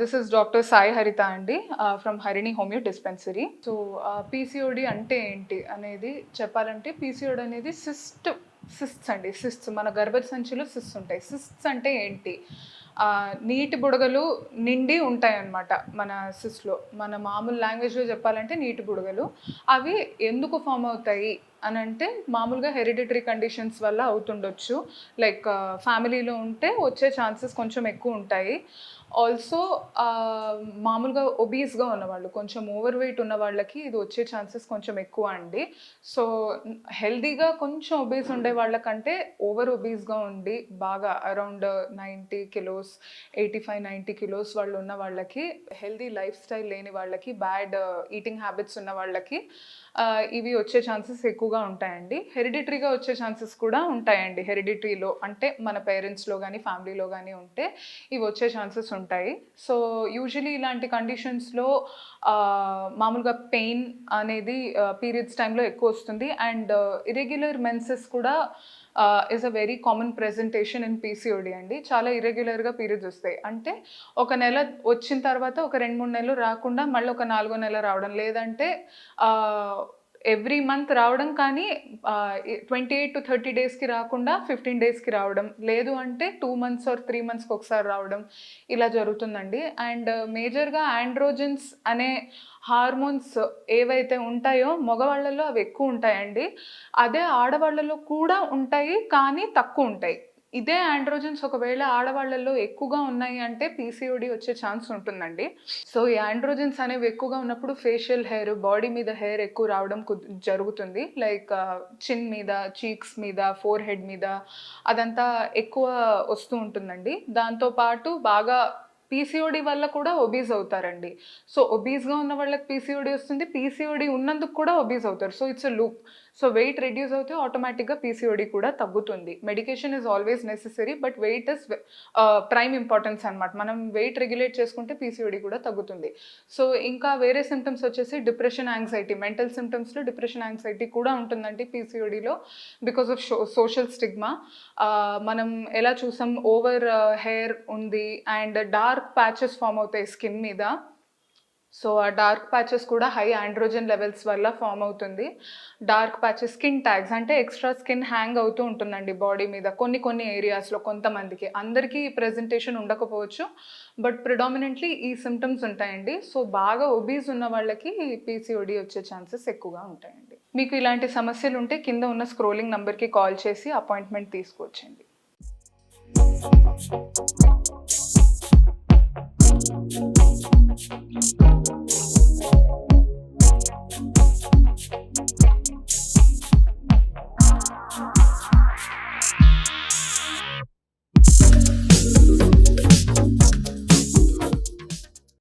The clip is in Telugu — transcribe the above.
This is doctor Sai Haritha అండి from Harini homeo dispensary so PCOD అంటే ఏంటి అనేది చెప్పాలంటే పీసీఓడి అనేది సిస్ట్ సిస్ట్స్ అండి. సిస్ట్స్ మన గర్భ సంచిలో సిస్ట్స్ ఉంటాయి. సిస్ట్స్ అంటే ఏంటి? Uh, నీటి బుడగలు నిండి ఉంటాయి అన్నమాట మన సిస్లో మన మామూలు లాంగ్వేజ్లో చెప్పాలంటే నీటి బుడగలు. అవి ఎందుకు ఫామ్ అవుతాయి? అని అంటే మామూలుగా హెరిడిటరీ కండిషన్స్ వల్ల అవుతుండొచ్చు. లైక్ ఫ్యామిలీలో uh, ఉంటే వచ్చే ఛాన్సెస్ కొంచెం ఎక్కువ ఉంటాయి. ఆల్సో uh, మామూలుగా ఒబీస్గా ఉన్నవాళ్ళు కొంచెం ఓవర్ వెయిట్ ఉన్న వాళ్ళకి ఇది వచ్చే ఛాన్సెస్ కొంచెం ఎక్కువ అండి. సో హెల్దీగా కొంచెం ఒబీస్ ఉండే వాళ్ళకంటే ఓవర్ ఒబీస్గా ఉండి బాగా around ninety kilos eighty five ninety kilos వాళ్ళు ఉన్న వాళ్ళకి హెల్దీ లైఫ్ స్టైల్ లేని వాళ్ళకి బ్యాడ్ ఈటింగ్ హ్యాబిట్స్ ఉన్న వాళ్ళకి uh, ఇవి వచ్చే ఛాన్సెస్ ఎక్కువగా ఉంటాయండి. హెరిడిటరీగా వచ్చే ఛాన్సెస్ కూడా ఉంటాయండి. హెరిడిటరీలో అంటే మన పేరెంట్స్లో కానీ ఫ్యామిలీలో కానీ ఉంటే ఇవి వచ్చే ఛాన్సెస్ ఉంటాయి. సో యూజువలీ ఇలాంటి కండిషన్స్లో మామూలుగా పెయిన్ అనేది పీరియడ్స్ టైంలో ఎక్కువ వస్తుంది. అండ్ ఇరెగ్యులర్ మెన్సెస్ కూడా is a very common presentation in PCOD అండి. చాలా ఇరెగ్యులర్గా పీరియడ్స్ వస్తాయి. అంటే ఒక నెల వచ్చిన తర్వాత ఒక రెండు మూడు నెలలు రాకుండా మళ్ళీ ఒక నాలుగో నెల రావడం. లేదంటే ఎవ్రీ మంత్ రావడం కానీ ట్వంటీ ఎయిట్ టు థర్టీ డేస్కి రాకుండా ఫిఫ్టీన్ డేస్కి రావడం. లేదు అంటే టూ మంత్స్ ఆర్ త్రీ మంత్స్కి ఒకసారి రావడం ఇలా జరుగుతుందండి. అండ్ మేజర్గా ఆండ్రోజన్స్ అనే హార్మోన్స్ ఏవైతే ఉంటాయో మగవాళ్ళలో అవి ఎక్కువ ఉంటాయండి. అదే ఆడవాళ్ళలో కూడా ఉంటాయి కానీ తక్కువ ఉంటాయి. ఇదే ఆండ్రోజన్స్ ఒకవేళ ఆడవాళ్ళల్లో ఎక్కువగా ఉన్నాయి అంటే పీసీఓడి వచ్చే ఛాన్స్ ఉంటుందండి. సో ఈ ఆండ్రోజన్స్ అనేవి ఎక్కువగా ఉన్నప్పుడు ఫేషియల్ హెయిర్ బాడీ మీద హెయిర్ ఎక్కువ రావడం కు- జరుగుతుంది. లైక్ చిన్ uh, మీద చీక్స్ మీద ఫోర్ హెడ్ మీద అదంతా ఎక్కువ వస్తూ ఉంటుందండి. దాంతోపాటు బాగా పీసీఓడి వల్ల కూడా ఒబీజ్ అవుతారండి. సో ఒబీజ్గా ఉన్న వాళ్ళకి పీసీఓడి వస్తుంది. పీసీఓడి ఉన్నందుకు కూడా ఒబీజ్ అవుతారు. So it's a loop so weight reduce అవుతే ఆటోమేటిక్గా పీసీఓడి కూడా తగ్గుతుంది. Medication is always necessary but weight is prime importance అనమాట మనం వెయిట్ రెగ్యులేట్ చేసుకుంటే పీసీఓడి కూడా తగ్గుతుంది. సో ఇంకా వేరే సిమ్టమ్స్ వచ్చేసి డిప్రెషన్ యాంగ్జైటీ మెంటల్ సిమ్టమ్స్లో డిప్రెషన్ యాంగ్జైటీ కూడా ఉంటుందండి పీసీఓడిలో బికాస్ ఆఫ్ సోషల్ స్టిగ్మా మనం ఎలా చూసాం? ఓవర్ హెయిర్ uh, ఉంది and dark dark patches form అవుతాయి స్కిన్ మీద. సో ఆ డార్క్ ప్యాచెస్ కూడా హై ఆండ్రోజన్ లెవెల్స్ వల్ల ఫామ్ అవుతుంది. డార్క్ ప్యాచెస్ స్కిన్ ట్యాగ్స్ అంటే ఎక్స్ట్రా స్కిన్ హ్యాంగ్ అవుతూ ఉంటుందండి బాడీ మీద. కొన్ని కొన్ని ఏరియాస్లో కొంతమందికి. అందరికీ ఈ ప్రెజెంటేషన్ ఉండకపోవచ్చు బట్ ప్రిడామినెంట్లీ ఈ సిమ్టమ్స్ ఉంటాయండి. సో బాగా ఒబీస్ ఉన్న వాళ్ళకి పీసీఓడి వచ్చే ఛాన్సెస్ ఎక్కువగా ఉంటాయండి. మీకు ఇలాంటి సమస్యలు ఉంటే కింద ఉన్న స్క్రోలింగ్ నెంబర్కి కాల్ చేసి అపాయింట్మెంట్ తీసుకోవచ్చండి